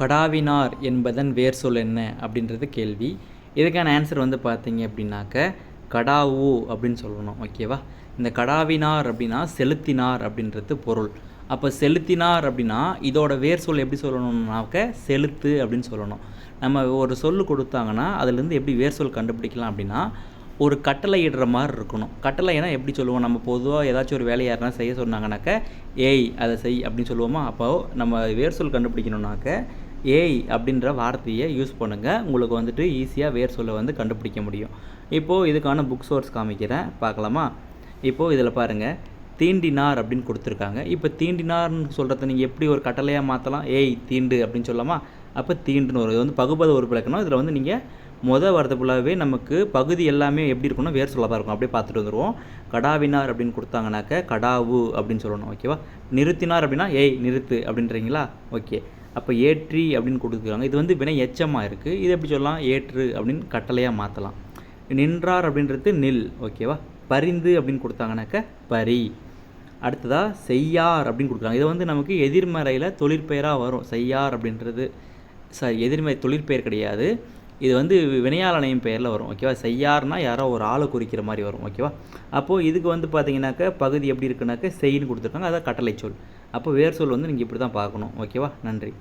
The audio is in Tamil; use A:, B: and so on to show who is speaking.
A: கடாவினார் என்பதன் வேர் சொல் என்ன அப்படின்றது கேள்வி. இதுக்கான ஆன்சர் வந்து பார்த்தீங்க அப்படின்னாக்க கடாவு அப்படின்னு சொல்லணும் ஓகேவா இந்த கடாவினார் அப்படின்னா செலுத்தினார் அப்படின்றது பொருள். அப்போ செலுத்தினார் அப்படின்னா இதோட வேர் சொல் எப்படி சொல்லணும்னாக்க செலுத்து அப்படின்னு சொல்லணும். நம்ம ஒரு சொல் கொடுத்தாங்கன்னா அதுலேருந்து எப்படி வேர் சொல் கண்டுபிடிக்கலாம் அப்படின்னா ஒரு கட்டளை இடுற மாதிரி இருக்கணும். கட்டளைனா எப்படி சொல்லுவோம்? நம்ம பொதுவாக ஏதாச்சும் ஒரு வேலையை யாருனா செய்ய சொன்னாங்கனாக்க ஏய் அதை செய் அப்படின்னு சொல்லுவோமா? அப்போ நம்ம வேர் சொல் கண்டுபிடிக்கணும்னாக்க ஏய் அப்படின்ற வார்த்தையை யூஸ் பண்ணுங்கள் உங்களுக்கு வந்துட்டு ஈஸியாக வேர் சொல்லை வந்து கண்டுபிடிக்க முடியும். இப்போது இதுக்கான புக் சோர்ஸ் காமிக்கிறேன். பார்க்கலாமா? இப்போது இதில் பாருங்கள் தீண்டினார் அப்படின்னு கொடுத்துருக்காங்க. இப்போ தீண்டினார்னு சொல்கிறத நீங்கள் எப்படி ஒரு கட்டளையாக மாற்றலாம் ஏய் தீண்டு அப்படின்னு சொல்லலாமா? அப்போ தீண்டுன்னு ஒரு இது வந்து பகுபத உறுப்பிலக்கணம் இதில் வந்து நீங்கள் மொதல் வரது ஃபுல்லாகவே நமக்கு பகுதி எல்லாமே எப்படி இருக்கும்னா வேர் சொல்லதாக இருக்கும். அப்படியே பார்த்துட்டு வந்துடுவோம் கடாவினார் அப்படின்னு கொடுத்தாங்கனாக்க கடாவு அப்படின்னு சொல்லணும் ஓகேவா நிறுத்தினார் அப்படின்னா ஏய் நிறுத்து அப்படின்றீங்களா? ஓகே அப்போ ஏற்றி அப்படின்னு கொடுத்துருக்காங்க இது வந்து வினை எச்சமாக இருக்குது இது எப்படி சொல்லலாம்? ஏற்று அப்படின்னு கட்டளையாக மாற்றலாம் நின்றார் அப்படின்றது நில் ஓகேவா பரிந்து அப்படின்னு கொடுத்தாங்கனாக்க பரி. அடுத்ததாக செய்யார் அப்படின்னு கொடுக்குறாங்க. இது வந்து நமக்கு எதிர்மறையில் தொழிற்பெயராக வரும். செய்யார் அப்படின்றது சாரி எதிர்மறை தொழிற்பெயர் கிடையாது. இது வந்து வினையாளனையும் பெயரில் வரும் ஓகேவா செய்யார்னா யாரோ ஒரு ஆளை குறிக்கிற மாதிரி வரும் ஓகேவா அப்போது இதுக்கு வந்து பார்த்தீங்கன்னாக்க பகுதி எப்படி இருக்குனாக்க செய்யின்னு கொடுத்துருக்காங்க அதான் கட்டளை சொல். அப்போ வேர் சொல் வந்து நீங்கள் இப்படி தான் பார்க்கணும் ஓகேவா நன்றி.